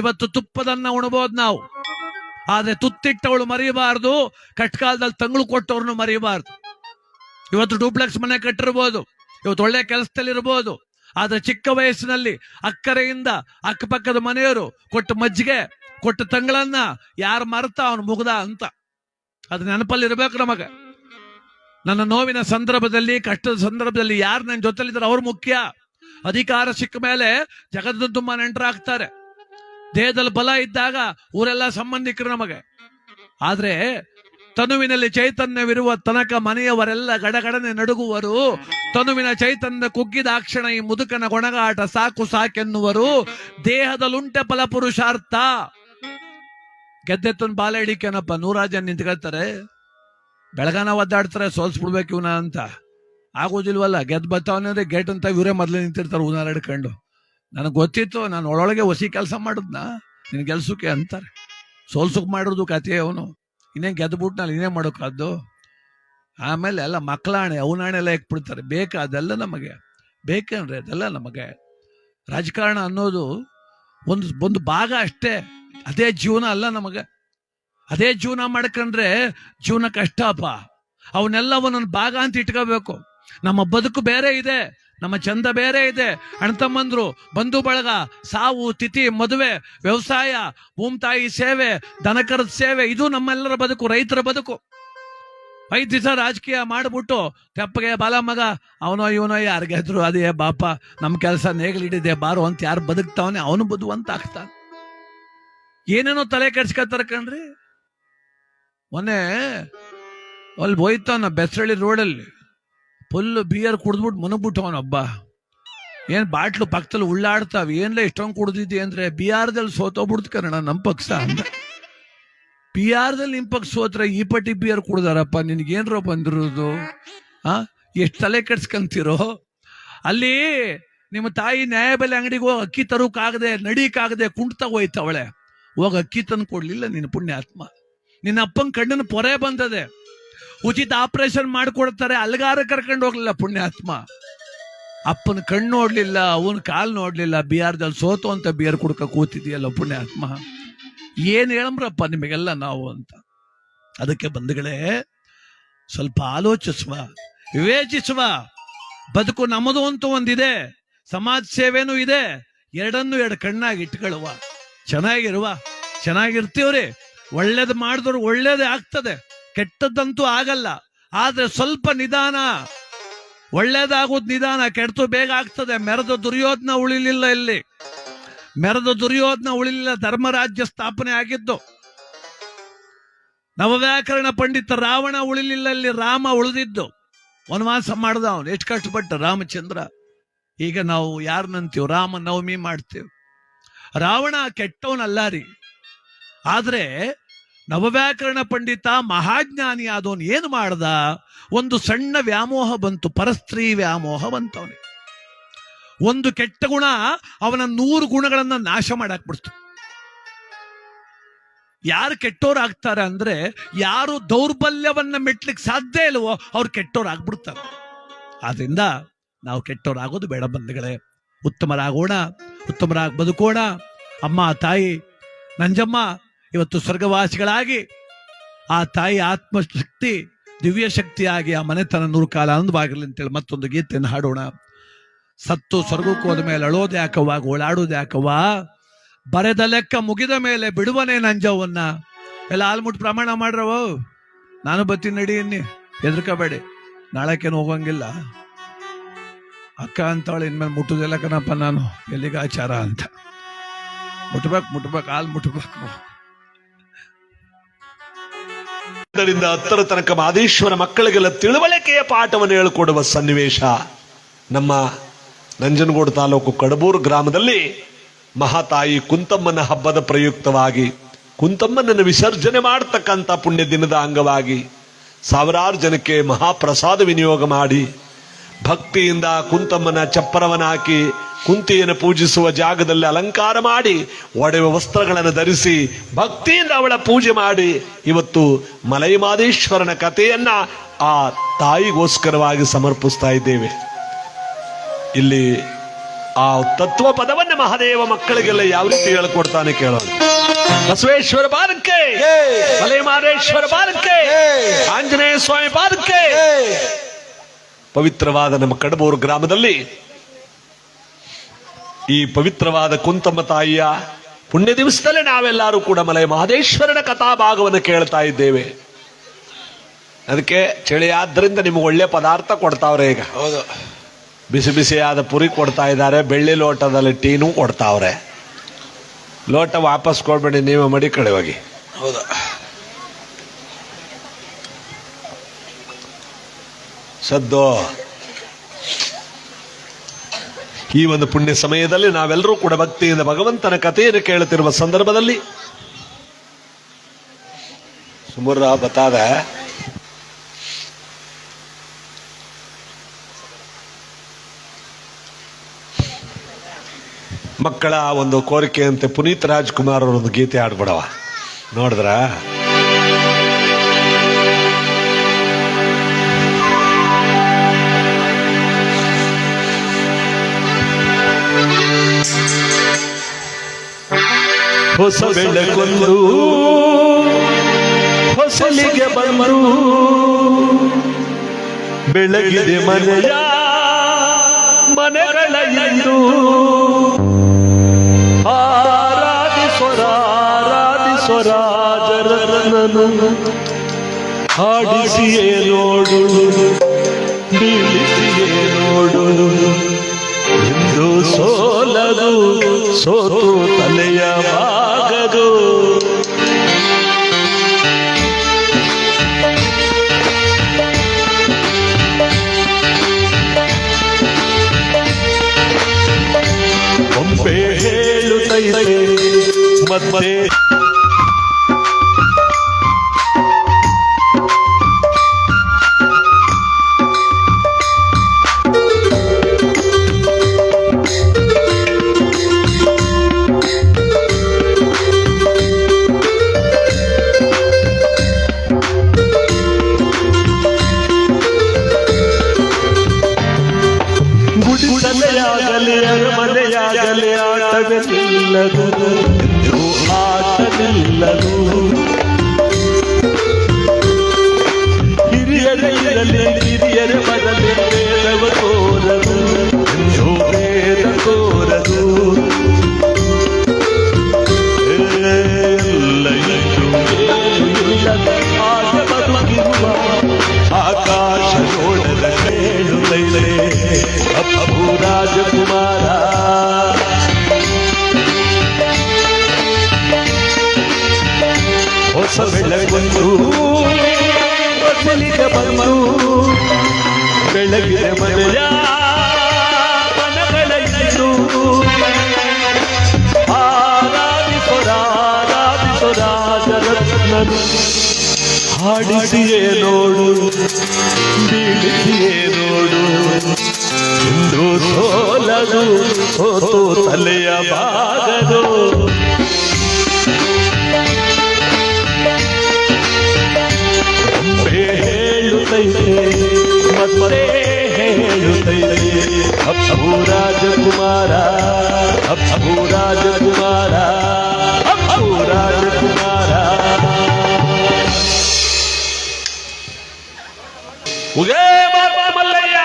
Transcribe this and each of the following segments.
ಇವತ್ತು ತುಪ್ಪದನ್ನ ಉಣಬಹುದು ನಾವು. ಆದ್ರೆ ತುತ್ತಿಟ್ಟವಳು ಮರೆಯಬಾರದು, ಕಟ್ಕಾಲದಲ್ಲಿ ತಂಗಳು ಕೊಟ್ಟವ್ರನ್ನು ಮರಿಬಾರ್ದು ಇವತ್ತು ಡೂಪ್ಲೆಕ್ಸ್ ಮನೆ ಕಟ್ಟಿರ್ಬೋದು, ಇವತ್ತು ಒಳ್ಳೆ ಕೆಲಸದಲ್ಲಿ ಇರ್ಬೋದು ಆದ್ರೆ ಚಿಕ್ಕ ವಯಸ್ಸಿನಲ್ಲಿ ಅಕ್ಕರೆಯಿಂದ ಅಕ್ಕಪಕ್ಕದ ಮನೆಯವರು ಕೊಟ್ಟ ಮಜ್ಜಿಗೆ, ಕೊಟ್ಟ ತಂಗಳನ್ನ ಯಾರು ಮರ್ತ ಅವನು ಮುಗ್ದ ಅಂತ. ಅದು ನೆನಪಲ್ಲಿ ಇರ್ಬೇಕು ನಮಗೆ. ನನ್ನ ನೋವಿನ ಸಂದರ್ಭದಲ್ಲಿ, ಕಷ್ಟದ ಸಂದರ್ಭದಲ್ಲಿ ಯಾರು ನನ್ನ ಜೊತೆಲಿದ್ದಾರೆ ಅವ್ರು ಮುಖ್ಯ. ಅಧಿಕಾರ ಸಿಕ್ಕ ಮೇಲೆ ಜಗದ ತುಂಬಾ ನೆಂಟರಾಗ್ತಾರೆ. ದೇಹದಲ್ಲಿ ಬಲ ಇದ್ದಾಗ ಊರೆಲ್ಲ ಸಂಬಂಧಿಕರು ನಮಗೆ. ಆದ್ರೆ ತನುವಿನಲ್ಲಿ ಚೈತನ್ಯವಿರುವ ತನಕ ಮನೆಯವರೆಲ್ಲ ಗಡಗಡನೆ ನಡುಗುವರು. ತನುವಿನ ಚೈತನ್ಯ ಕುಗ್ಗಿದಾಕ್ಷಣ ಈ ಮುದುಕನ ಗೊಣಗಾಟ ಸಾಕು ಸಾಕೆನ್ನುವರು. ದೇಹದಲ್ಲುಂಟೆ ಫಲ ಪುರುಷಾರ್ಥ. ಗೆದ್ದೆತ್ತನ್ ಬಾಲ ಹಿಡಿಕೇನಪ್ಪ ಜನ ನಿಂತ್ಕೊಳ್ತಾರೆ ಬೆಳಗಾನ ಒದ್ದಾಡ್ತಾರೆ, ಸೋಲ್ಸ್ಬಿಡ್ಬೇಕು ಇವನ ಅಂತ. ಆಗೋದಿಲ್ವಲ್ಲ, ಗೆದ್ದು ಬರ್ತಾವನೆ ಗೇಟ್ ಅಂತ ಇವರೇ ಮೊದಲೇ ನಿಂತಿರ್ತಾರೆ ಉನಾರ ಹಿಡ್ಕೊಂಡು. ನನಗೆ ಗೊತ್ತಿತ್ತು, ನಾನು ಒಳೊಳಗೆ ಹೊಸಿ ಕೆಲಸ ಮಾಡಿದ್ನ, ನಿನ್ ಗೆಲ್ಸಕ್ಕೆ ಅಂತಾರೆ. ಸೋಲ್ಸುಕ್ಕೆ ಮಾಡಿರೋದು ಕತೆ ಅವನು. ಇನ್ನೇನ್ ನಾನು ಇನ್ನೇ ಮಾಡೋಕಾದ್ದು ಆಮೇಲೆ ಎಲ್ಲ ಮಕ್ಕಳಾಣೆ ಅವನಾಣೆ ಎಲ್ಲ ಇಕ್ಬಿಡ್ತಾರೆ. ಬೇಕಾ ಅದೆಲ್ಲ ನಮಗೆ? ಬೇಕೇನ್ರಿ ಅದೆಲ್ಲ ನಮಗೆ? ರಾಜಕಾರಣ ಅನ್ನೋದು ಒಂದು ಒಂದು ಭಾಗ ಅಷ್ಟೇ. ಅದೇ ಜೀವನ ಅಲ್ಲ ನಮಗೆ. ಅದೇ ಜೀವನ ಮಾಡ್ಕಂಡ್ರೆ ಜೀವನ ಕಷ್ಟಪ್ಪ ಅವನ್ನೆಲ್ಲ ಒಂದೊಂದು ಭಾಗ ಅಂತ ಇಟ್ಕೋಬೇಕು. ನಮ್ಮ ಬದುಕು ಬೇರೆ ಇದೆ. ನಮ್ಮ ಚಂದ ಬೇರೆ ಇದೆ. ಅಣ್ತಮ್ಮಂದ್ರು ಬಂಧು ಬಳಗ, ಸಾವು, ತಿಥಿ, ಮದುವೆ, ವ್ಯವಸಾಯ ಭೂಮ್ತಾಯಿ ಸೇವೆ ದನಕರದ ಸೇವೆ, ಇದು ನಮ್ಮೆಲ್ಲರ ಬದುಕು, ರೈತರ ಬದುಕು. ಐದು ದಿವಸ ರಾಜಕೀಯ ಮಾಡ್ಬಿಟ್ಟು ತೆಪ್ಪಗೆ ಬಾಲ ಮಗ ಅವನೋ ಇವನೋ ಯಾರು ಗೆದ್ರು ಅದೇ ಬಾಪ ನಮ್ಮ ಕೆಲಸ ನೇಗಿಲಿಡಿದೆ ಬಾರು ಅಂತ ಯಾರು ಬದುಕ್ತಾವನೆ, ಅವನು ಬದುವಂತ ಆಗ್ತಾನೆ ಏನೇನೋ ತಲೆ ಕೆಡ್ಸ್ಕೊತಾರ ಕಣ್ರಿ. ಮೊನ್ನೆ, ಅಲ್ಲಿ ಹೋಯ್ತಾನ, ಬೆಸರಳ್ಳಿ ರೋಡಲ್ಲಿ. ಫುಲ್ ಬಿಯರ್ ಕುಡಿದ್ಬಿಟ್ಟು ಮನಗ್ಬಿಟ್ಟವನೊಬ್ಬ ಏನ್ ಬಾಟ್ಲು ಪಕ್ಕದಲ್ಲಿ ಉಳ್ಳಾಡ್ತಾವ? ಏನ್ಲ ಇಷ್ಟೊಂದು ಕುಡ್ದಿದ್ದಿ ಅಂದ್ರೆ ಬಿಹಾರದಲ್ಲಿ ಸೋತೋಗ್ಬಿಡ್ತು ಕನ್ನಡ ನಮ್ಮ ಪಕ್ಷ ಅಂದ. ಬಿಹಾರದಲ್ಲಿ ನಿಮ್ ಪಕ್ಷ ಸೋತ್ರ ಈ ಪಟ್ಟಿ ಬಿಯರ್ ಕುಡ್ದಾರಪ್ಪ, ನಿನ್ಗೇನ್ರೋ ಬಂದಿರೋದು? ಆ? ಎಷ್ಟು ತಲೆ ಕೆಡ್ಸ್ಕಂತಿರೋ? ಅಲ್ಲಿ ನಿಮ್ಮ ತಾಯಿ ನ್ಯಾಯಬೆಲೆ ಅಂಗಡಿಗೆ ಹೋಗಿ ಅಕ್ಕಿ ತರೋಕ್ಕಾಗದೆ ನಡೀಕಾಗದೆ ಕುಂಟ್ತಾ ಹೋಯ್ತವಳೆ. ಹೋಗಿ ಅಕ್ಕಿ ತಂದು ಕೊಡ್ಲಿಲ್ಲ ನಿನ್ನ ಪುಣ್ಯಾತ್ಮ. ನಿನ್ನ ಅಪ್ಪನ ಕಣ್ಣಿನ ಪೊರೆ ಬಂದದೆ. ಉಚಿತ ಆಪರೇಷನ್ ಮಾಡಿಕೊಡ್ತಾರೆ, ಅಲ್ಗಾರ ಕರ್ಕೊಂಡು ಹೋಗ್ಲಿಲ್ಲ ಪುಣ್ಯಾತ್ಮ. ಅಪ್ಪನ ಕಣ್ಣು ನೋಡ್ಲಿಲ್ಲ, ಅವನ ಕಾಲ್ ನೋಡ್ಲಿಲ್ಲ, ಬಿಹಾರದಲ್ಲಿ ಸೋತು ಅಂತ ಬಿಯರ್ ಕುಡ್ಕ ಕೂತಿದೆಯಲ್ಲ ಪುಣ್ಯಾತ್ಮ. ಏನ್ ಹೇಳಮ್ರಪ್ಪ ನಿಮಗೆಲ್ಲ ನಾವು ಅಂತ. ಅದಕ್ಕೆ ಬಂಧುಗಳೇ, ಸ್ವಲ್ಪ ಆಲೋಚಿಸುವ, ವಿವೇಚಿಸುವ. ಬದುಕು ನಮ್ಮದು ಅಂತ ಒಂದಿದೆ, ಸಮಾಜ ಸೇವೆನೂ ಇದೆ, ಎರಡನ್ನು ಎರಡು ಕಣ್ಣಾಗಿ ಇಟ್ಕೊಳ್ಳುವ. ಚೆನ್ನಾಗಿರುವ, ಚೆನ್ನಾಗಿರ್ತೀವ್ರಿ. ಒಳ್ಳೇದು ಮಾಡಿದ್ರು ಒಳ್ಳೇದೇ ಆಗ್ತದೆ. ಕೆಟ್ಟದ್ದಂತೂ ಆಗಲ್ಲ, ಆದ್ರೆ ಸ್ವಲ್ಪ ನಿಧಾನ. ಒಳ್ಳೇದಾಗೋದು ನಿಧಾನ, ಕೆಡ್ತು ಬೇಗ ಆಗ್ತದೆ. ಮೆರೆದ ದುರ್ಯೋಧನ ಉಳಿಲಿಲ್ಲ ಇಲ್ಲಿ. ಮೆರೆದ ದುರ್ಯೋಧನ ಉಳಿಲಿಲ್ಲ, ಧರ್ಮರಾಜ್ಯ ಸ್ಥಾಪನೆ ಆಗಿದ್ದು. ನವವ್ಯಾಕರಣ ಪಂಡಿತ ರಾವಣ ಉಳಿಲಿಲ್ಲ ಇಲ್ಲಿ, ರಾಮ ಉಳಿದಿದ್ದು. ವನವಾಸ ಮಾಡ್ದ ಅವನು, ಎಷ್ಟು ಕಷ್ಟಪಟ್ಟ ರಾಮಚಂದ್ರ. ಈಗ ನಾವು ಯಾರನ್ನಂತೀವಿ ರಾಮ ನವಮಿ ಮಾಡ್ತೇವೆ. ರಾವಣ ಕೆಟ್ಟವನಲ್ಲ ರೀ. ಆದ್ರೆ ನವವ್ಯಾಕರಣ ಪಂಡಿತ, ಮಹಾಜ್ಞಾನಿ ಆದವನು ಏನು ಮಾಡ್ದ? ಒಂದು ಸಣ್ಣ ವ್ಯಾಮೋಹ ಬಂತು, ಪರಸ್ತ್ರೀ ವ್ಯಾಮೋಹ ಬಂತವನಿಗೆ. ಒಂದು ಕೆಟ್ಟ ಗುಣ ಅವನ ನೂರು ಗುಣಗಳನ್ನ ನಾಶ ಮಾಡಾಕ್ಬಿಡ್ತು. ಯಾರು ಕೆಟ್ಟೋರಾಗ್ತಾರೆ ಅಂದ್ರೆ ಯಾರು ದೌರ್ಬಲ್ಯವನ್ನ ಮೆಟ್ಲಿಕ್ಕೆ ಸಾಧ್ಯ ಇಲ್ವೋ ಅವ್ರು ಕೆಟ್ಟೋರಾಗ್ಬಿಡ್ತಾರೆ. ಆದ್ರಿಂದ ನಾವು ಕೆಟ್ಟೋರಾಗೋದು ಬೇಡ ಬಂಧುಗಳೇ. ಉತ್ತಮರಾಗೋಣ, ಉತ್ತಮರಾಗಿ ಬದುಕೋಣ. ಅಮ್ಮ, ತಾಯಿ, ನಂಜಮ್ಮ ಇವತ್ತು ಸ್ವರ್ಗವಾಸಿಗಳಾಗಿ ಆ ತಾಯಿ ಆತ್ಮಶಕ್ತಿ, ದಿವ್ಯ ಶಕ್ತಿಯಾಗಿ ಆ ಮನೆತನ ನೂರು ಕಾಲ ಆನಂದವಾಗಿರಲಿ ಅಂತೇಳಿ ಮತ್ತೊಂದು ಗೀತೆಯನ್ನು ಹಾಡೋಣ. ಸತ್ತು ಸ್ವರ್ಗಕ್ಕೆ ಹೋದ ಮೇಲೆ ಅಳೋದು ಯಾಕವ್ವ, ಗೋಳಾಡೋದು ಯಾಕವ್ವ? ಬರೆದ ಲೆಕ್ಕ ಮುಗಿದ ಮೇಲೆ ಬಿಡುವನೇ ನಂಜವನ್ನ. ಎಲ್ಲ ಆಲ್ಮುಟ್ ಪ್ರಮಾಣ ಮಾಡ್ರವ ನಾನು ಬತ್ತೀನಿ ನಡಿ ಇನ್ನಿ ಹೆದರ್ಕೋಬೇಡಿ. ನಾಳೆಕೇನು ಹೋಗಂಗಿಲ್ಲ. ಅಕ್ಕ ಅಂತಾಳೆ, ಇನ್ಮೇಲೆ ಮುಟ್ಟುದಿಲ್ಲ ಕಣಪ್ಪ ನಾನು. ಎಲ್ಲಿಗಾಚಾರ ಅಂತ. ಮುಟ್ಬೇಕು ಮುಟ್ಬೇಕು, ಹಾಲು ಮುಟ್ಬೇಕು. ಆದ್ದರಿಂದ ಹತ್ತರ ತನಕ ಮಾದೇಶ್ವರ ಮಕ್ಕಳಿಗೆಲ್ಲ ತಿಳುವಳಿಕೆಯ ಪಾಠವನ್ನು ಹೇಳಿಕೊಡುವ ಸನ್ನಿವೇಶ. ನಮ್ಮ ನಂಜನಗೂಡು ತಾಲೂಕು ಕಡಬೂರು ಗ್ರಾಮದಲ್ಲಿ ಮಹಾತಾಯಿ ಕುಂತಮ್ಮನ ಹಬ್ಬದ ಪ್ರಯುಕ್ತವಾಗಿ, ಕುಂತಮ್ಮನನ್ನು ವಿಸರ್ಜನೆ ಮಾಡತಕ್ಕಂಥ ಪುಣ್ಯ ದಿನದ ಅಂಗವಾಗಿ ಸಾವಿರಾರು ಜನಕ್ಕೆ ಮಹಾಪ್ರಸಾದ ವಿನಿಯೋಗ ಮಾಡಿ ಭಕ್ತಿಯಿಂದ ಕುಂತಮ್ಮನ ಚಪ್ಪರವನ್ನು ಹಾಕಿ ಕುಂತಿಯನ್ನು ಪೂಜಿಸುವ ಜಾಗದಲ್ಲಿ ಅಲಂಕಾರ ಮಾಡಿ ಒಡೆವ ವಸ್ತ್ರಗಳನ್ನು ಧರಿಸಿ ಭಕ್ತಿಯಿಂದ ಅವಳ ಪೂಜೆ ಮಾಡಿ ಇವತ್ತು ಮಲೈಮಾದೇಶ್ವರನ ಕಥೆಯನ್ನ ಆ ತಾಯಿಗೋಸ್ಕರವಾಗಿ ಸಮರ್ಪಿಸ್ತಾ ಇದ್ದೇವೆ. ಇಲ್ಲಿ ಆ ತತ್ವ ಪದವನ್ನ ಮಹಾದೇವ ಮಕ್ಕಳಿಗೆಲ್ಲ ಯಾವ ರೀತಿ ಹೇಳ್ಕೊಡ್ತಾನೆ ಕೇಳೋಣ. ಬಸವೇಶ್ವರ ಬಾಲಕ್ಕೆ ಮಲೈಮಾದೇಶ್ವರ ಬಾಲಕ್ಕೆ ಆಂಜನೇಯ ಸ್ವಾಮಿ ಪಾದಕ್ಕೆ ಪವಿತ್ರವಾದ ನಮ್ಮ ಕಡಬೂರು ಗ್ರಾಮದಲ್ಲಿ ಈ ಪವಿತ್ರವಾದ ಕುಂತಮ್ಮ ತಾಯಿಯ ಪುಣ್ಯ ದಿವಸದಲ್ಲೇ ನಾವೆಲ್ಲರೂ ಕೂಡ ಮಲೆ ಮಹದೇಶ್ವರನ ಕಥಾಭಾಗವನ್ನು ಕೇಳ್ತಾ ಇದ್ದೇವೆ. ಅದಕ್ಕೆ ಚಳಿ ಆದ್ರಿಂದ ನಿಮ್ಗೆ ಒಳ್ಳೆ ಪದಾರ್ಥ ಕೊಡ್ತಾವ್ರೆ ಈಗ. ಹೌದು. ಬಿಸಿ ಬಿಸಿಯಾದ ಪುರಿ ಕೊಡ್ತಾ ಇದ್ದಾರೆ ಬೆಳ್ಳಿ ಲೋಟದಲ್ಲಿ ಟೀನು ಕೊಡ್ತಾವ್ರೆ. ಲೋಟ ವಾಪಸ್ ಕೊಡ್ಬೇಡಿ ನೀವು ಮಡಿ ಕಡೆ ಹೋಗಿ. ಹೌದು. ಸದ್ದು. ಈ ಒಂದು ಪುಣ್ಯ ಸಮಯದಲ್ಲಿ ನಾವೆಲ್ಲರೂ ಕೂಡ ಭಕ್ತಿಯಿಂದ ಭಗವಂತನ ಕಥೆಯನ್ನು ಕೇಳುತ್ತಿರುವ ಸಂದರ್ಭದಲ್ಲಿ ಸುಮರ ಬತಾದ ಮಕ್ಕಳ ಒಂದು ಕೋರಿಕೆಯಂತೆ ಪುನೀತ್ ರಾಜ್ಕುಮಾರ್ ಅವರೊಂದು ಗೀತೆ ಆಡ್ಬಿಡವ ನೋಡಿದ್ರ? ಹೊಸ ಬೆಳಕೊಂದು ಹೊಸಲಿಗೆ ಬಂದು. ಬೆಳಗಿದೆ ಮನೆಯ ಮನೆಗಳ ಎಂದು ಹಾಡಿಸಿಯೇ ನೋಡು. ಬೀಳಿಸಿಯೇ ನೋಡು. ಎಂದು ಸೋಲದು, ಸೋತು ಹೇಳುತ್ತೈತೆ ಮತ್ತೆ. ನೋಡು. ಬೀಳಿಸಿಯೇ ನೋಡು. ಇಂದು ಸೋಲದು ಸೋತು ತಲೆಯ ಬಾಗದು. ಒಮ್ಮೆ ಹೇಳುತ್ತೈತೆ, ಮತ್ತೆ ಹೇಳುತ್ತೈತೆ. ಅಪ್ಪು ರಾಜಕುಮಾರ ಅಪ್ಪು ರಾಜಕುಮಾರ ಅಪ್ಪು ರಾಜಕುಮಾರ. ಮಲ್ಲಯ್ಯ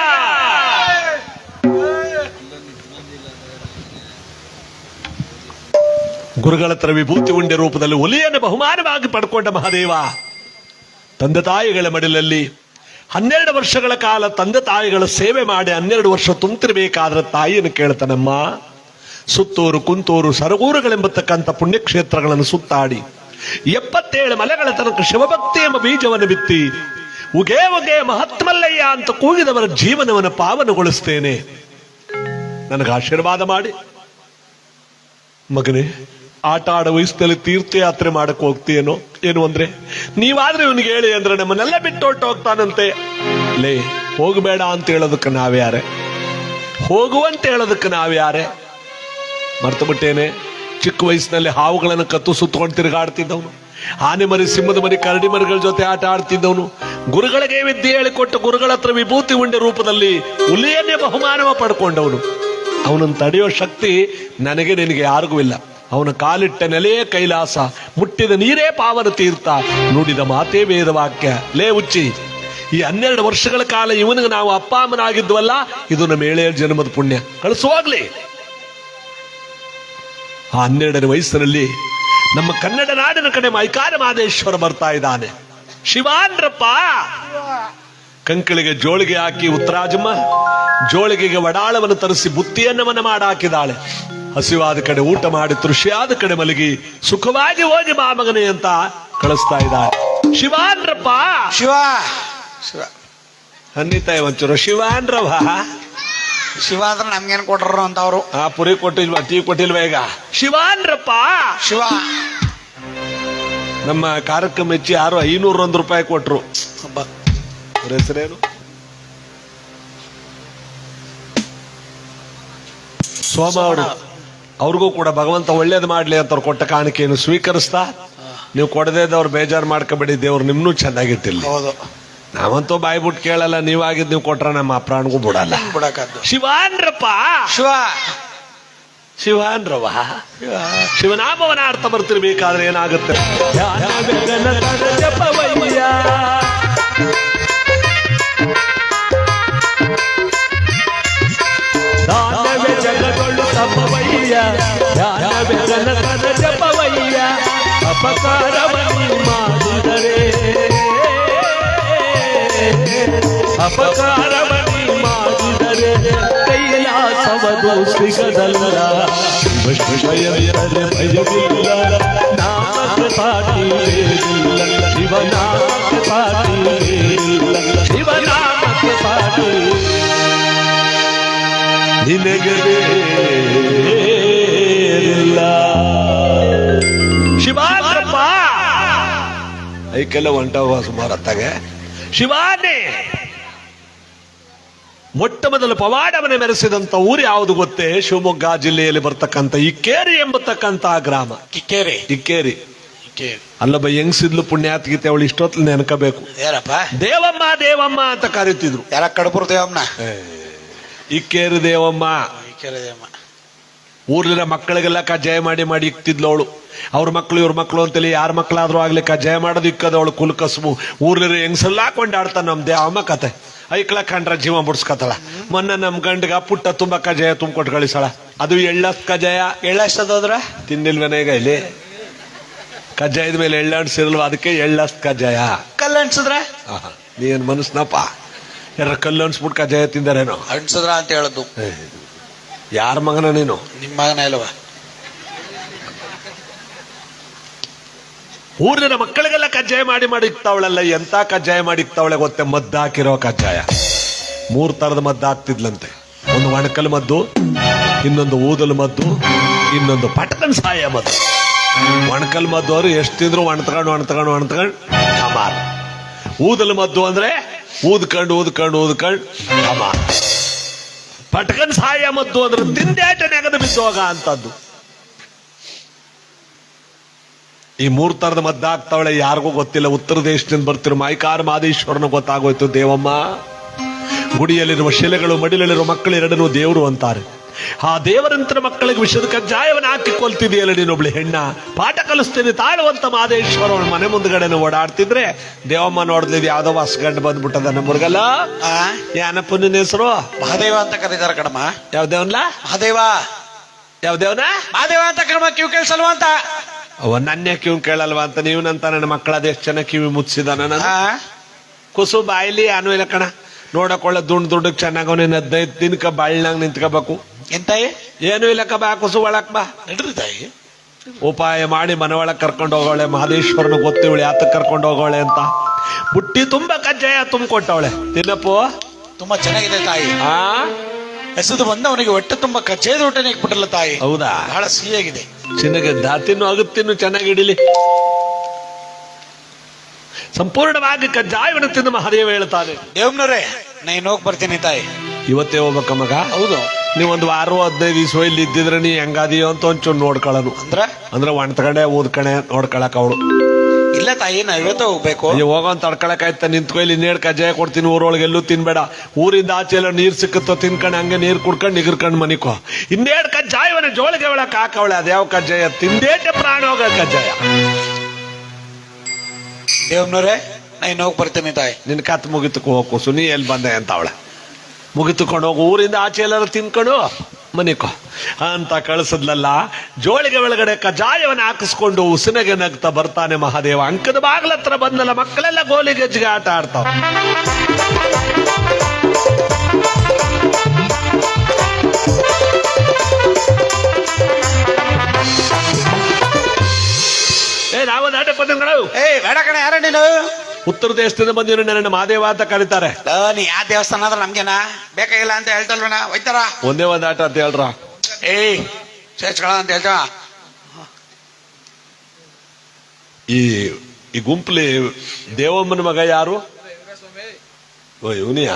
ಗುರುಗಳ ಹತ್ರ ವಿಭೂತಿ ಉಂಡೆ ರೂಪದಲ್ಲಿ ಒಲಿಯನ್ನು ಬಹುಮಾನವಾಗಿ ಪಡ್ಕೊಂಡ ಮಹಾದೇವ. ತಂದೆ ತಾಯಿಗಳ ಮಡಿಲಲ್ಲಿ ಹನ್ನೆರಡು ವರ್ಷಗಳ ಕಾಲ ತಂದೆ ತಾಯಿಗಳ ಸೇವೆ ಮಾಡಿ ಹನ್ನೆರಡು ವರ್ಷ ತುಂಬಿರಬೇಕಾದ್ರೆ ತಾಯಿಯನ್ನು ಕೇಳ್ತಾನಮ್ಮ. ಸುತ್ತೂರು, ಕುಂತೂರು, ಸರಗೂರುಗಳೆಂಬತಕ್ಕಂಥ ಪುಣ್ಯಕ್ಷೇತ್ರಗಳನ್ನು ಸುತ್ತಾಡಿ ಎಪ್ಪತ್ತೇಳು ಮಲೆಗಳ ತನಕ ಶಿವಭಕ್ತಿ ಎಂಬ ಬೀಜವನ್ನು ಬಿತ್ತಿ ಉಗೇ ಉಗೇ ಮಹಾತ್ಮಲ್ಲಯ್ಯ ಅಂತ ಕೂಗಿದವರ ಜೀವನವನ್ನು ಪಾವನಗೊಳಿಸ್ತೇನೆ. ನನಗೆ ಆಶೀರ್ವಾದ ಮಾಡಿ. ಮಗನೇ, ಆಟ ಆಡ ವಯಸ್ಸಿನಲ್ಲಿ ತೀರ್ಥಯಾತ್ರೆ ಮಾಡಕ್ ಹೋಗ್ತೀಯೇನೋ? ಏನು ಅಂದ್ರೆ, ನೀವಾದ್ರೆ ಇವನಿಗೆ ಹೇಳಿ ಅಂದ್ರೆ ನಮ್ಮನ್ನೆಲ್ಲ ಬಿಟ್ಟು ಹೊಟ್ಟು ಹೋಗ್ತಾನಂತೆ. ಲೇ, ಹೋಗಬೇಡ ಅಂತ ಹೇಳೋದಕ್ಕೆ ನಾವ್ಯಾರೆ ಹೋಗುವಂತ ಹೇಳೋದಕ್ಕೆ ನಾವ್ಯಾರೆ ಮರ್ತು ಬಿಟ್ಟೇನೆ ಚಿಕ್ಕ ವಯಸ್ಸಿನಲ್ಲಿ ಹಾವುಗಳನ್ನು ಕತ್ತು ಸುತ್ತಕೊಂಡು ತಿರುಗಾಡ್ತಿದ್ದವನು. ಆನೆ ಮರಿ, ಸಿಂಹದ ಮರಿ, ಕರಡಿ ಮರಿಗಳ ಜೊತೆ ಆಟ ಆಡ್ತಿದ್ದವನು. ಗುರುಗಳಿಗೆ ವಿದ್ಯೆ ಹೇಳಿಕೊಟ್ಟು ಗುರುಗಳ ಹತ್ರ ವಿಭೂತಿ ಉಂಡೆ ರೂಪದಲ್ಲಿ ಹುಲಿಯನ್ನೇ ಬಹುಮಾನವ ಪಡ್ಕೊಂಡವನು. ಅವನನ್ನು ತಡೆಯೋ ಶಕ್ತಿ ನನಗೆ ನಿನಗೆ ಯಾರಿಗೂ ಇಲ್ಲ. ಅವನ ಕಾಲಿಟ್ಟ ನೆಲೆಯೇ ಕೈಲಾಸ, ಮುಟ್ಟಿದ ನೀರೇ ಪಾವನ ತೀರ್ಥ. ನುಡಿದ ಮಾತೇ ವೇದವಾಕ್ಯ. ಲೇ ಉಚ್ಚಿ, ಈ ಹನ್ನೆರಡು ವರ್ಷಗಳ ಕಾಲ ಇವನಿಗೆ ನಾವು ಅಪ್ಪ ಅಮ್ಮನಾಗಿದ್ವಲ್ಲ, ಇದು ನಮ್ಮ ಏಳೆಯ ಜನ್ಮದ ಪುಣ್ಯ. ಕಳಿಸುವಾಗ್ಲಿ ಆ ಹನ್ನೆರಡನೇ ವಯಸ್ಸಿನಲ್ಲಿ ನಮ್ಮ ಕನ್ನಡ ನಾಡಿನ ಕಡೆ ಮೈಕಾರ ಮಾದೇಶ್ವರ ಬರ್ತಾ ಇದ್ದಾನೆ. ಶಿವಾನ್ರಪ್ಪ ಕಂಕಳಿಗೆ ಜೋಳಿಗೆ ಹಾಕಿ ಉತ್ತರಾಜಮ್ಮ ಜೋಳಿಗೆಗೆ ವಡಾಳವನ್ನು ತರಿಸಿ ಬುತ್ತಿಯನ್ನವನ್ನ ಮಾಡಾಕಿದಾಳೆ ಹಸಿವಾದ ಕಡೆ ಊಟ ಮಾಡಿ ತೃಷಿಯಾದ ಕಡೆ ಮಲಗಿ ಸುಖವಾಗಿ ಹೋಗಿ ಬಾ ಮಗನೇ ಅಂತ ಕಳಿಸ್ತಾ ಇದ್ದಾಳೆ. ಶಿವಾನ್ರಪ್ಪ ಶಿವ! ಶಿವ. ಅನ್ನಿತಾಯ ಒಂಚೂರು ಶಿವಾನ್ರವ ಶಿವ ಅಂದ್ರೆ ನಮ್ಗೇನ್ ಕೊಟ್ರು ಅಂತ ಅವರು ಆ ಪುರಿ ಕೊಟ್ಟಿಲ್ವಾ ಟೀ ಕೊಟ್ಟಿಲ್ವಾ ಈಗ? ಶಿವಾನ್ರಪ್ಪ ಶಿವ. ನಮ್ಮ ಕಾರ್ಯಕ್ರಮ ಮೆಚ್ಚಿ ಯಾರು ಐನೂರ ಒಂದು ರೂಪಾಯಿ ಕೊಟ್ರು. ಅವ್ರ ಹೆಸರೇನು? ಸೋಮ ಅವರು. ಅವ್ರಿಗೂ ಕೂಡ ಭಗವಂತ ಒಳ್ಳೇದು ಮಾಡ್ಲಿ ಅಂತ ಅವ್ರು ಕೊಟ್ಟ ಕಾಣಿಕೆಯನ್ನು ಸ್ವೀಕರಿಸ್ತಾ ನೀವು ಕೊಡದೇ ಇದ್ದವ್ರು ಬೇಜಾರು ಮಾಡ್ಕೋಬೇಡಿ ದೇವ್ರು ನಿಮ್ನು ಚೆನ್ನಾಗಿಟ್ಟಿಲ್ಲ ಹೌದು. ನಾವಂತೂ ಬಾಯಿ ಬಿಟ್ಟು ಕೇಳಲ್ಲ ನೀವಾಗಿದ್ ನೀವು ಕೊಟ್ರ ನಮ್ಮ ಪ್ರಾಣಗೂ ಬಿಡಲ್ಲ. ಬಿಡಕದ್ದು ಶಿವಾನ್ರಪ್ಪ! ಶಿವ! ಶಿವಾನ್ರವ ಶಿವನ ಶಿವನಾಮವನ ಅರ್ಥ ಬರ್ತಿರ್ಬೇಕಾದ್ರೆ ಏನಾಗುತ್ತೆ. ದಾನವೇ ಜಗದೊಳು ತಪವಯ್ಯ. ಧ್ಯಾನ ಅಪಕಾರವನ್ನು ಮಾಡಿದರೆ ಕೈಲಾಸವದು ಸಿಗದಲ್ಲ. ವಿಷಯವಿರದೆ ಭಯವಿಲ್ಲ ಇಲ್ಲ. ಶಿವನಾಮಕ್ಕೆ ಸಾಟಿ ಇಲ್ಲ. ಶಿವನಾಮಕ್ಕೆ ಸಾಟಿ ನಿನಗೆ ಬೇರಿಲ್ಲ ಶಿವಾನಪ್ಪ ಐಕೆಲ್ಲ ಹೊಂಟವ ಸುಮಾರು ಅತ್ತಾಗೆ. ಶಿವಾನೇ! ಮೊಟ್ಟ ಮೊದಲು ಪವಾಡವನ್ನೇ ಮೆರೆಸಿದಂತ ಊರು ಯಾವುದು ಗೊತ್ತೇ? ಶಿವಮೊಗ್ಗ ಜಿಲ್ಲೆಯಲ್ಲಿ ಬರ್ತಕ್ಕಂಥ ಇಕ್ಕೇರಿ ಎಂಬತಕ್ಕಂತ ಗ್ರಾಮ. ಕಿಕ್ಕೇರಿ ಇಕ್ಕೇರಿ. ಅಲ್ಲೊಬ್ಬ ಹೆಂಗ್ಸಿದ್ಲು ಪುಣ್ಯಾತ್ಗೀತೆ ಅವಳು ಇಷ್ಟೊತ್ತಲ್ಲಿ ನೆನಕಬೇಕು. ಯಾರಪ್ಪ? ದೇವಮ್ಮ ದೇವಮ್ಮ ಅಂತ ಕರೀತಿದ್ರು. ಯಾರ ಕಡಪುರ ದೇವಮ್ಮನ ಇಕ್ಕೇರಿ ದೇವಮ್ಮ. ಇಕ್ಕೇರಿ ದೇವಮ್ಮ. ಊರ್ಲಿನ ಮಕ್ಕಳಿಗೆಲ್ಲ ಕಜ್ಜಾಯ ಮಾಡಿ ಮಾಡಿ ಇಕ್ತಿದ್ಲು ಅವಳು. ಅವ್ರ ಮಕ್ಕಳು ಇವ್ರ ಮಕ್ಕಳು ಅಂತೇಳಿ ಯಾರ ಮಕ್ಕಳಾದ್ರೂ ಆಗ್ಲಿ ಕಜ್ಜಾಯ ಮಾಡೋದು ಇಕ್ಕದ ಅವಳು ಕುಲ್ಕಸ್ಬು. ಊರ್ಲಿನ ಹೆಂಗ್ಸಲ್ಲ ಹೆಂಗ್ಸೆಲ್ಲ ಕೊಂಡಾಡ್ತಾನ ನಮ್ ದೇವಮ್ಮ ಕತೆ. ಐಕ್ಳ ಕಂಡ್ರ ಜೀವ ಬಿಡ್ಸ್ಕತ್ತಳ ಮೊನ್ನೆ ನಮ್ ಗಂಡಗ ಪುಟ್ಟ ತುಂಬಾ ಕಜಯ ತುಂಬಿಕೊಟ್ಟು ಕಳಿಸಳ ಅದು ಎಳ್ಳತ್ ಕಜಯ? ಎಳ್ಳ ಅದ್ರ ತಿಂದಿಲ್ವೇನ ಈಗ ಇಲ್ಲಿ? ಕಜ್ಜಾಯದ ಮೇಲೆ ಎಳ್ಳಾಡ್ಸಿರಲ್ವ ಅದಕ್ಕೆ ಎಳ್ಳಸ್ ಕಜ್ಜಾಯ. ಕಲ್ಲು ಅನ್ಸಿದ್ರ? ನೀನ್ ಮನಸ್ನಪ್ಪ? ಯಾರ ಕಲ್ಲು ಅನ್ಸ್ಬಿಟ್ಟು ಕಜ್ಜಾಯ ತಿಂದಾರೇನೋ? ಅನ್ಸಿದ್ರ ಅಂತ ಹೇಳದ್ದು. ಯಾರ ಮಗನ ನೀನು? ನಿಮ್ಮ ಮಗನ ಇಲ್ವ ಊರಿನ ಮಕ್ಕಳಿಗೆಲ್ಲ ಕಜ್ಜಾಯ ಮಾಡಿ ಮಾಡಿ ಇಕ್ತಾವಳಲ್ಲ ಎಂತ ಕಜ್ಜಾಯ ಮಾಡಿ ಇಕ್ತಾವಳೆ ಗೊತ್ತೆ? ಮದ್ದು ಹಾಕಿರೋ ಕಜ್ಜಾಯ. ಮೂರ್ ತರದ ಮದ್ದು ಹಾಕ್ತಿದ್ಲಂತೆ. ಒಂದು ಒಣಕಲ್ ಮದ್ದು, ಇನ್ನೊಂದು ಊದಲು ಮದ್ದು, ಇನ್ನೊಂದು ಪಟಕನ್ ಸಾಯ ಮದ್ದು. ಒಣಕಲ್ ಮದ್ದು ಅವರು ಎಷ್ಟು ತಿಂದ್ರು ಒಣತ್ಕೊಂಡು ಒಣತ್ಕೊಂಡು ಒಣತ್ಕೊಂಡು ಕಮಾರ್ ಊದಲು ಮದ್ದು ಅಂದ್ರೆ ಊದ್ಕೊಂಡು ಊದ್ಕೊಂಡು ಊದ್ಕೊಂಡು ಕಮಾರ್ ಪಟಕನ್ ಸಾಯ ಮದ್ದು ಅಂದ್ರೆ ತಿಂದೇಟ ನೆಗದು ಬಿದ್ದೋಗ ಅಂತದ್ದು. ಈ ಮೂರ್ ತರದ ಮದ್ದಾಗ್ತಾವಳೆ ಯಾರಿಗೂ ಗೊತ್ತಿಲ್ಲ. ಉತ್ತರ ದೇಶದಿಂದ ಬರ್ತಿರೋ ಮೈಕಾರ ಮಾದೇಶ್ವರನ ಗೊತ್ತಾಗೋಯ್ತು. ದೇವಮ್ಮ ಗುಡಿಯಲ್ಲಿರುವ ಶಿಲೆಗಳು ಮಡಿಲಲ್ಲಿರುವ ಮಕ್ಕಳು ಎರಡನ್ನೂ ದೇವರು ಅಂತಾರೆ. ಆ ದೇವರಂತರ ಮಕ್ಕಳಿಗೆ ವಿಷದ ಕಜ್ಜಾಯವನ್ನು ಹಾಕಿ ಕೊಲ್ತಿದೆಯಲ್ಲ ನೀನೊಬ್ಳು ಹೆಣ್ಣ. ಪಾಠ ಕಲಿಸ್ತೀನಿ ತಾಳುವಂತ ಮಾದೇಶ್ವರ ಮನೆ ಮುಂದ್ಗಡೆನೂ ಓಡಾಡ್ತಿದ್ರೆ ದೇವಮ್ಮ ನೋಡ್ಲಿದ್ ಯಾವ್ದೋ ಹೊಸಗಂಡು ಬಂದ್ಬಿಟ್ಟದ ನಮ್ಮೂರ್ಗಲ್ಲ ಆ? ಯಾನಪ್ಪ ನಿನ್ನ ಹೆಸರು? ಮಹಾದೇವ ಅಂತ ಕರೀತಾರ ಕಡಮ ಯಾವ್ದೇವನ್ಲ ಮಹಾದೇವ. ಯಾವ್ದೇವನ ಮಹಾದೇವ ಅಂತ ಕಡಮ ಕ್ಯೂ ಕೇಳಿಸಲ್ವ ಅಂತ. ಅವ ನನ್ನ ಕಿವ್ ಕೇಳಲ್ವಾ ಅಂತ ನೀವು ನಂತ ನನ್ನ ಮಕ್ಕಳ ಎಷ್ಟು ಚೆನ್ನಾಗಿ ಕಿವಿ ಮುಚ್ಚಿದಾನ? ಕುಸು ಬಾಯಿಲಿ ಅನು ಇಲ್ಲ ಕಣ. ನೋಡಕೊಳ್ಳ ದುಂಡ್ ದುಡ್ಡು ಚೆನ್ನಾಗ ನೀನ್ ಹದಿನೈದು ದಿನಕ ಬಾಳ್ನಾಗ ನಿಂತ್ಕೋಬೇಕು. ಎಂತಾಯಿ ಏನು ಇಲ್ಲಕ್ಕ ಬಾ ಕುಸು ಒಳಕ್ ಬಾ. ನಡ್ರಿ ತಾಯಿ. ಉಪಾಯ ಮಾಡಿ ಮನೆ ಒಳಗೆ ಕರ್ಕೊಂಡು ಹೋಗೋಳೆ ಮಹದೇಶ್ವರನ ಗೊತ್ತಿವಳೆ ಆತ ಕರ್ಕೊಂಡು ಹೋಗೋಳೆ ಅಂತ. ಬುಟ್ಟಿ ತುಂಬಾ ಕಜ್ಜಾಯ ತುಂಬಿಕೊಟ್ಟವಳೆ. ತಿನ್ನಪ್ಪು. ತುಂಬಾ ಚೆನ್ನಾಗಿದೆ ತಾಯಿ. ಆ? ಹೆಸರು ಬಂದ ಅವನಿಗೆ ಹೊಟ್ಟೆ ತುಂಬಾ ಕಚ್ಚೇದ ಊಟನೇ ಇಕ್ಬಿಟ್ಟಲ್ಲ ತಾಯಿ. ಹೌದಾ? ಬಹಳ ಸಿಹಿಯಾಗಿದೆ. ಚಿನ್ನಗೆ ತಿನ್ನು ಅಗುತ್ತಿನ್ನು ಚೆನ್ನಾಗಿ ಹಿಡಿಲಿ ಸಂಪೂರ್ಣವಾಗಿ ಕಜ್ಜಾಯವನ್ನು ತಿಂದು ಮಹಾದೇವ ಹೇಳ್ತಾನೆ ದೇವ್ನವ್ರೆ ನಾನು ಹೋಗಿ ಬರ್ತೀನಿ ತಾಯಿ. ಇವತ್ತೇ ಹೋಗ್ಬೇಕ ಮಗ? ಹೌದು. ನೀವೊಂದು ವಾರ ಹದಿನೈದು ದಿವಸ ಇಲ್ಲಿ ಇದ್ದಿದ್ರೆ ನೀ ಹೆಂಗಾದಿಯೋ ಅಂತ ಒಂಚೂರು ನೋಡ್ಕೊಳ್ಳೋನು. ಅಂದ್ರೆ? ಅಂದ್ರೆ ಒಣ್ತಕಡೆ ಓದ್ಕಣೆ ನೋಡ್ಕೊಳಕ್ ಅವಳು. ಇಲ್ಲ ತಾಯಿ ನಾವೇ ಹೋಗ್ಬೇಕು. ಹೋಗೋ ಹೋಗೋನ್ ತಡ್ಕೊಳಕಾಯ್ತ ನಿಂತ್ಕೊ ಇಲ್ಲಿ ಇನ್ನೇಡ್ ಕಜ್ಜಾಯ ಕೊಡ್ತೀನಿ ಊರೊಳಗೆ ಎಲ್ಲೂ ತಿನ್ಬೇಡ. ಊರಿಂದ ಆಚೆ ಎಲ್ಲ ನೀರ್ ಸಿಕ್ಕತ್ತೋ ತಿನ್ಕೊಂಡು ಹಂಗೆ ನೀರ್ ಕುಡ್ಕೊಂಡು ನಿಗರ್ಕೊಂಡು ಮನಿಕೋ ಇನ್ನೇಡ್ ಕಜ್ಜಾಯವನ್ನ ಜೋಳಿಗೆ ಒಳಕ್ ಹಾಕವಳೆ ಅದ್ಯಾವ ಕಜ್ಜಾಯ? ತಿಂದೇಟೆ ಪ್ರಾಣ ಹೋಗ ಕಜ್ಜಾಯ. ದೇವ್ನವ್ರೆ ನಾ ಇನ್ನು ಹೋಗಿ ಬರ್ತೀನಿ ತಾಯಿ. ನಿನ್ ಕತ್ ಮುಗಿತಕ್ಕೆ ಹೋಗು ಸುನಿ ಎಲ್ಲಿ ಬಂದೆ ಅಂತ ಅವಳೆ. ಮುಗಿತುಕೊಂಡು ಹೋಗು. ಊರಿಂದ ಆಚೆ ಎಲ್ಲಾರು ತಿನ್ಕೊಂಡು ಮನಿಕೋ. ಅಂತ ಕಳಿಸಿದ್ಲಲ್ಲ, ಜೋಳಿಗೆ ಒಳಗಡೆ ಕಜಾಯವನ್ನು ಹಾಕಿಸ್ಕೊಂಡು ಉಸಿನಗೆ ನಗ್ತಾ ಬರ್ತಾನೆ ಮಹಾದೇವ. ಅಂಕದ ಬಾಗ್ಲ ಹತ್ರ ಬಂದಲ್ಲ, ಮಕ್ಕಳೆಲ್ಲ ಗೋಲಿ ಗೆಜ್ಜಿಗೆ ಆಟ ಆಡ್ತಾವ. ಏ ನಾವು ನಾಟಕ ಏ, ಬೇಡ ಕಣ, ಯಾರ ನೀನು? ಉತ್ತರ ದೇಶದಿಂದ ಬಂದಿರೋ ನನ್ನ ಮಹಾದೇವ ಅಂತ ಕರೀತಾರೆ. ನೀ ಯಾವ ದೇವಸ್ಥಾನ ಆದ್ರೆ ನಮ್ಗೇನ? ಬೇಕಾಗಿಲ್ಲ ಅಂತ ಹೇಳ್ತಲ್ವಣ ಒಯ್ತಾರ ಒಂದೇ ಒಂದ್ ಆಟ ಅಂತ ಹೇಳ್ರ. ಏಯ್ ಸೇರ್ಸ್ಕೊಳ ಅಂತ ಹೇಳ್ತಾ ಈ ಈ ಗುಂಪ್ಲಿ ದೇವಮ್ಮನ ಮಗ ಯಾರು? ಓ ಇವನಿಯಾ?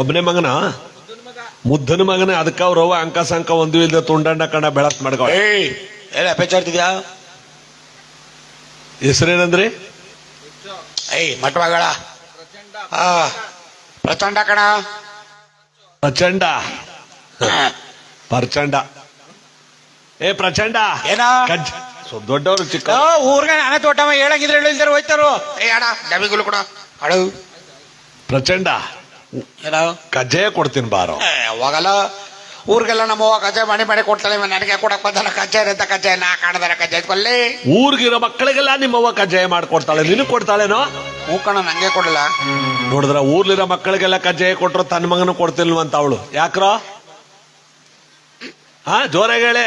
ಒಬ್ಬನೇ ಮಗನ? ಮುದ್ದನ ಮಗನ ಅದಕ್ಕ ಅವ್ರವ್ವ ಅಂಕ ಸಂಕ ಒಂದು ಇಲ್ದ ತುಂಡಣ್ಣ ಕಣ ಬೆಳತ್ ಮಾಡ್ಕೊ ಏಯ್ ಎಲ್ಲ ಪೆಚ್ಚಾಡ್ತಿದ್ಯಾ ಹೆಸರೇನಂದ್ರಿ? ಏಯ್ ಮಠವಾಗಳ ಆ ಪ್ರಚಂಡ ಕಣ. ಪ್ರಚಂಡ. ಪ್ರಚಂಡ. ಏ ಪ್ರಚಂಡ. ಏನ? ಕಜ್ಜ ಸ್ವಲ್ಪ ದೊಡ್ಡವರು ಚಿಕ್ಕ ಊರ್ಗ ನಾನೇ ತೋಟಮ್ಮ ಹೇಳಂಗಿದ್ರೆ ಹೇಳಿಲ್ದಾರ ಹೋಯ್ತಾರು. ಏ ಅಡ ಡಬಿಗಳು ಕೂಡ. ಅಡು ಪ್ರಚಂಡ. ಏನೋ? ಕಜ್ಜಾಯ ಕೊಡ್ತೀನಿ ಬಾರೋ. ಏ, ಹೋಗಲ್ಲ ಊರಿಗೆಲ್ಲ ನಮ್ಮವ್ವ ಕಜ್ಜಾಯ ಮಾಡಿ ಮಾಡಿ ಕೊಡ್ತಾಳೆ ಇವ ನನಗೆ ಕೊಡಕ್ ಬಂದಲ್ಲ ಕಜ್ಜಾಯ ಅಂತ ಕಜ್ಜಾಯ ನಾ ಕಾಣದಾರ ಕಜ್ಜಾಯ ಕೊಲ್ಲಿ. ಊರಿಗಿರೋ ಮಕ್ಕಳಿಗೆಲ್ಲ ನಿಮ್ಮವ್ವ ಕಜ್ಜಾಯ ಮಾಡ್ಕೊಡ್ತಾಳೆ ನಿನಗೆ ಕೊಡ್ತಾಳೇನೋ? ಹೂಕಣ ನಂಗೆ ಕೊಡಲ್ಲ. ನೋಡಿದ್ರ ಊರ್ಲಿರೋ ಮಕ್ಕಳಿಗೆಲ್ಲ ಕಜ್ಜಾಯ ಕೊಟ್ರು ತನ್ನ ಮಗನ ಕೊಡ್ತಿಲ್ವಂತ ಅವಳು. ಯಾಕ್ರೋ? ಹಾ ಜೋರಾಗಿ ಹೇಳಿ.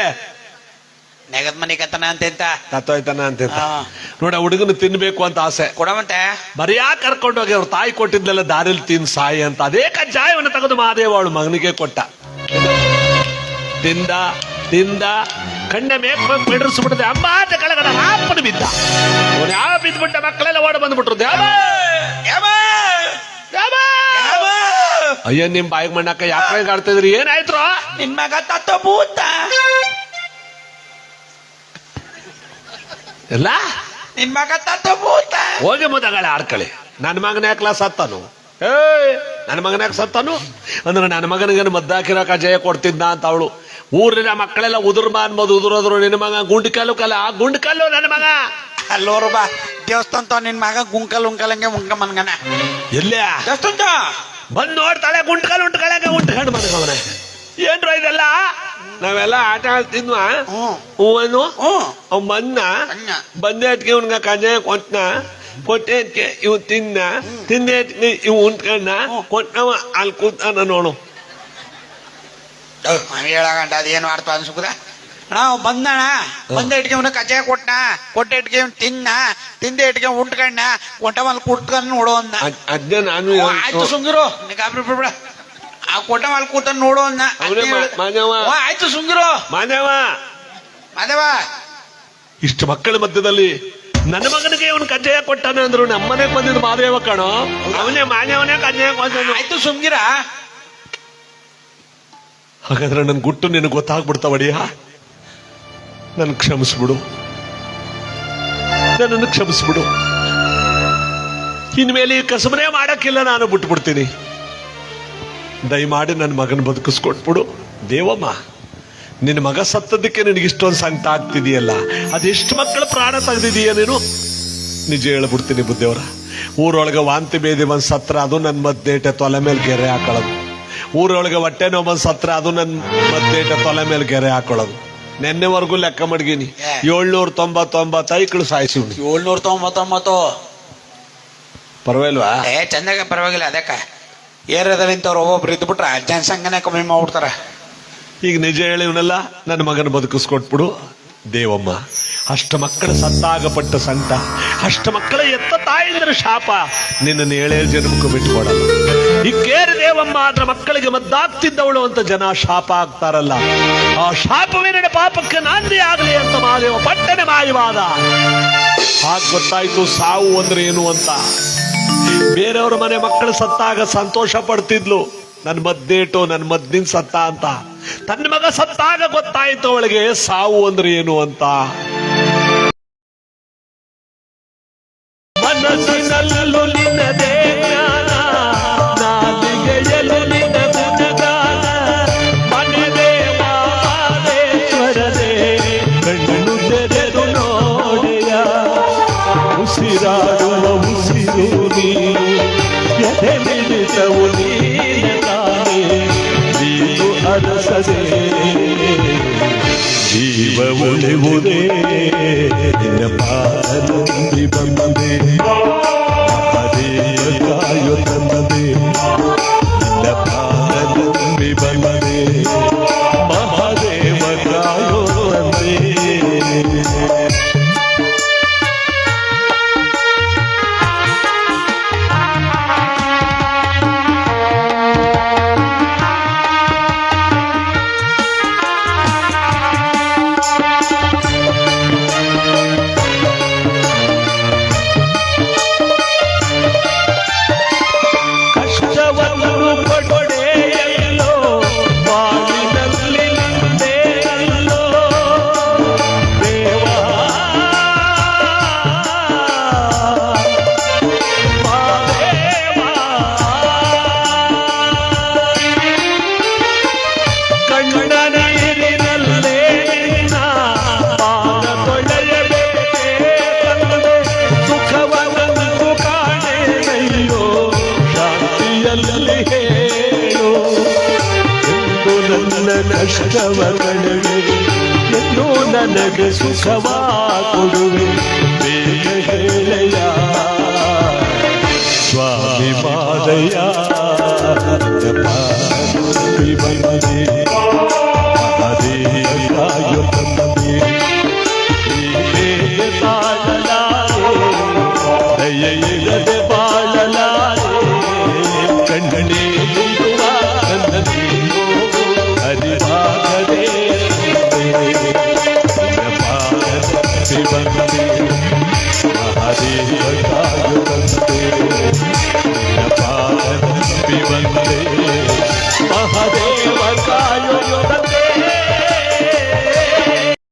ನೆಗದ್ ಮನಿ ಕತ್ತನ ಅಂತ ಎಂತ ತತ್ತೋಯ್ತಾನ ಅಂತ. ನೋಡ ಹುಡುಗನ ತಿನ್ಬೇಕು ಅಂತ ಆಸೆ. ಕೊಡವಂತೆ. ಬರಿಯಾ ಕರ್ಕೊಂಡು ಹೋಗಿ ಅವ್ರ ತಾಯಿ ಕೊಟ್ಟಿದ್ದೆಲ್ಲ ದಾರಿಲಿ ತಿನ್ ಸಾಯಿ ಅಂತ. ಅದೇ ಕಜ್ಜಾಯವನ್ನು ತೆಗೆದು ಮಹಾದೇವ ಅವಳು ಮಗನಿಗೆ ಕೊಟ್ಟ. ತಿಂದ ತಿಂದ ಕಣ್ಣ ಮೇಕ್ ಅಮ್ಮ ಆತ ಕೆಳಗಡೆ ರಾಪನ ಬಿದ್ದ. ಅವನು ಯಾವ ಬಿದ್ಬಿಟ್ಟ ಮಕ್ಕಳೆಲ್ಲ ಓಡ ಬಂದ್ಬಿಟ್ರು ದೇವ? ಅಯ್ಯ ನಿಮ್ ಬಾಯಿಗೆ ಮಣ್ಣಕ್ಕ ಯಾಕೆ ಆಡ್ತಿದ್ರಿ ಏನಾಯ್ತು ನಿನ್ ಮಗ ತತ್ತ ಭೂತ ಎಲ್ಲ? ನಿನ್ ಮಗ ತತ್ತ ಭೂತ ಹೋಗಿ ಮುದಗಳೆ ಆಡ್ಕಳಿ. ನನ್ನ ಮಗನ ಯಾಕಲ ಸತ್ತನು ಏ ನನ್ನ ಮಗನ ಯಾಕೆ ಸತ್ತನು? ಅಂದ್ರೆ ನನ್ನ ಮಗನಿಗೇನು ಮದ್ದಾಕಿರಕ ಜಯ ಕೊಡ್ತಿದ್ದ ಅಂತ ಅವಳು. ಊರಿನ ಮಕ್ಕಳೆಲ್ಲ ಉದುರ್ಮ ಅನ್ಬೋದು ಉದುರೋದ್ರು ನಿನ್ನ ಮಗ ಗುಂಡ್ಕಲ್ಲು ಕಲ್ಲ. ಆ ಗುಂಡ್ಕಲ್ಲು ನನ್ನ ಮಗ. ಅಲ್ಲೋರು ಬಾ ದೇವಸ್ಥಾನ ನಿನ್ ಮಗ ಗುಂಕಲ್ ಉಂಕಲಂಗೆ ಉಂಕ ಮನ್ಗನ ಎಲ್ಲೇ ದೇವಸ್ಥಾನ ಬಂದ್ ನೋಡ್ತಾಳೆ ಗುಂಟ್ಕಲ್ ಉಂಟ್ಕಳಂಗೆ ಉಂಟ್ಕೊಂಡು ಮನಗವನೆ ಏನ್ರ ಇದೆಲ್ಲ? ನಾವೆಲ್ಲ ಆಟ ಆಡ್ತಿದ್ವ. ಹೂವನು ಅವ್ ಬಂದ ಅಣ್ಣ. ಬಂದೇಟ್ಗೆ ಇವ್ನ್ಗ ಕಜಾಯ ಕೊಟ್ನ. ಕೊಟ್ಟೇಟ್ಗೆ ಇವ್ ತಿನ್ನ. ತಿಂದೇಟ್ಗೆ ಇವ್ ಉಂಟ್ಕಣ್ಣ ಕೊಟ್ಟವ ಅಲ್ಲಿ ಕೂತಾನ ನೋಡು. ಹೇಳಗಂಟ ಅದೇನು ಅರ್ಥ ಅನ್ಸುಕದ ನಾವು ಬಂದಣ ಬಂದ ಇಟ್ಗೆ ಕಚಾಯ ಕಜ್ಜಾಯ ಕೊಟ್ಟ ಕೊಟ್ಟೆ ಅವ್ನು ತಿನ್ನ ತಿಂದ ಇಟ್ಗೆ ಉಂಟ್ಕಣ್ಣ ಕೊಟ್ಟ ಮಲ್ ಕುಟ್ಕೊಂಡ್ ನೋಡು ಅಂದ. ಅದ್ನೇ ನಾನು ಆಯ್ತು ಸುಂಗಿರು ಗಾಬ್ರಿ ಬಿಡ್ಬೇಡ ಆ ಕೊಟ್ಟ ಮಲ್ ಕೂತ ನೋಡು ಅಂದ. ಆಯ್ತು ಸುಂಗಿರು. ಮಾದೇವ ಮಾದೇವ ಇಷ್ಟು ಮಕ್ಕಳ ಮಧ್ಯದಲ್ಲಿ ನನ್ನ ಮಗನಿಗೆ ಇವನು ಕಜ್ಜಾಯ ಕೊಟ್ಟಾನೆ ಅಂದ್ರು ನಮ್ಮನೆ ಬಂದಿದ್ದು ಮಾದೇವ ಕಣೋ. ಅವನೇ ಮಾನ್ಯವನೇ ಕಜ್ಜಾಯ ಕೊಟ್ಟನು. ಆಯ್ತು ಸುಂಗಿರ. ಹಾಗಾದ್ರೆ ನನ್ನ ಗುಟ್ಟು ನಿನಗೆ ಗೊತ್ತಾಗ್ಬಿಡ್ತಾವಡಿ ಹಾ ನನ್ನ ಕ್ಷಮಿಸ್ಬಿಡು. ನನ್ನನ್ನು ಕ್ಷಮಿಸ್ಬಿಡು. ಇನ್ಮೇಲೆ ಈ ಕಸಬನೇ ಮಾಡೋಕ್ಕಿಲ್ಲ ನಾನು ಬಿಟ್ಬಿಡ್ತೀನಿ. ದಯಮಾಡಿ ನನ್ನ ಮಗನ ಬದುಕಿಸ್ಕೊಟ್ಬಿಡು. ದೇವಮ್ಮ ನಿನ್ನ ಮಗ ಸತ್ತದಕ್ಕೆ ನಿನಗೆ ಇಷ್ಟೊಂದು ಸಂಕಟ ಆಗ್ತಿದೆಯಲ್ಲ? ಅದೆಷ್ಟು ಮಕ್ಕಳ ಪ್ರಾಣ ತೆಗೆದಿದೀಯ ನೀನು? ನಿಜ ಹೇಳ್ಬಿಡ್ತೀನಿ ಬುದ್ಧಿಯವರ. ಊರೊಳಗೆ ವಾಂತಿ ಬೇದಿ ಬಂದು ಸತ್ರ, ಅದು ನನ್ನ ಮದ್ದೇಟೆ ತೊಲೆ ಮೇಲೆ ಗೆರೆ ಹಾಕೊಳ್ಳೋದು ಊರೊಳಗೆ ಹೊಟ್ಟೆ ನೋವು ಸತ್ರ ಅದು ನನ್ನ ಮತ್ತೆ ತೊಲೆ ಮೇಲೆ ಗೆರೆ ಹಾಕೊಳ್ಳೋದು. ನೆನ್ನೆವರೆಗೂ ಲೆಕ್ಕ ಮಡ್ಗಿನಿ. ಏಳ್ನೂರ ತೊಂಬತ್ತೊಂಬತ್ತೈಕ್ಳು ಸಾಯಿಸಿ ಏಳ್ನೂರ ತೊಂಬತ್ತೊಂಬತ್ತು. ಪರವಾಗಿಲ್ವಾ? ಏ ಚಂದಾಗ ಪರವಾಗಿಲ್ಲ ಅದಕ್ಕ. ಏರಿಯಾದಲ್ಲಿ ಇಂಥವ್ರು ಒಬ್ಬೊಬ್ರು ಇದ್ಬಿಟ್ರೆ ಜನಸಂಖ್ಯೆನೇ ಕಮ್ಮಿ ಮಾಡ್ಬಿಡ್ತಾರ. ಈಗ ನಿಜ ಹೇಳಿ ಹೇಳಿವನಲ್ಲ ನನ್ನ ಮಗನ ಬದುಕಿಸ್ಕೊಟ್ಬಿಡು ದೇವಮ್ಮ. ಅಷ್ಟ ಮಕ್ಕಳ ಸತ್ತಾಗಪಟ್ಟ ಸಂತ ಅಷ್ಟ ಮಕ್ಕಳ ಎತ್ತ ತಾಯಿಂದ್ರೆ ಶಾಪ ನಿನ್ನನ್ನು ಏಳೇಳು ಜನ್ಮಕ್ಕೂ ಬಿಟ್ಕೊಡಲ್ಲ. ಈ ಕೇರಿ ದೇವಮ್ಮ ಅದ್ರ ಮಕ್ಕಳಿಗೆ ಮದ್ದಾಗ್ತಿದ್ದವಳು ಅಂತ ಜನ ಶಾಪ ಆಗ್ತಾರಲ್ಲ. ಆ ಶಾಪವೇ ನನ್ನ ಪಾಪಕ್ಕೆ ನಾಂದಿ ಆಗಲಿ ಅಂತ ಮಾದೇವ ಪಟ್ಟನೆ ಮಾಯವಾದ. ಹಾಗ ಗೊತ್ತಾಯ್ತು, ಸಾವು ಅಂದ್ರೆ ಏನು ಅಂತ. ಬೇರೆಯವ್ರ ಮನೆ ಮಕ್ಕಳು ಸತ್ತಾಗ ಸಂತೋಷ ಪಡ್ತಿದ್ಲು. ನನ್ ಮದ್ದೇಟು ನನ್ ಮದ್ದಿನ ಸತ್ತ ಅಂತ. ತನ್ನ ಮಗ ಸತ್ತಾಗ ಗೊತ್ತಾಯ್ತು ಅವಳಿಗೆ, ಸಾವು ಅಂದ್ರೆ ಏನು ಅಂತ. ಮನಸ್ಸಿನಲ್ಲೂ ನಿನ್ನದೇ ಜೀವ ಉಳಿವುದೇ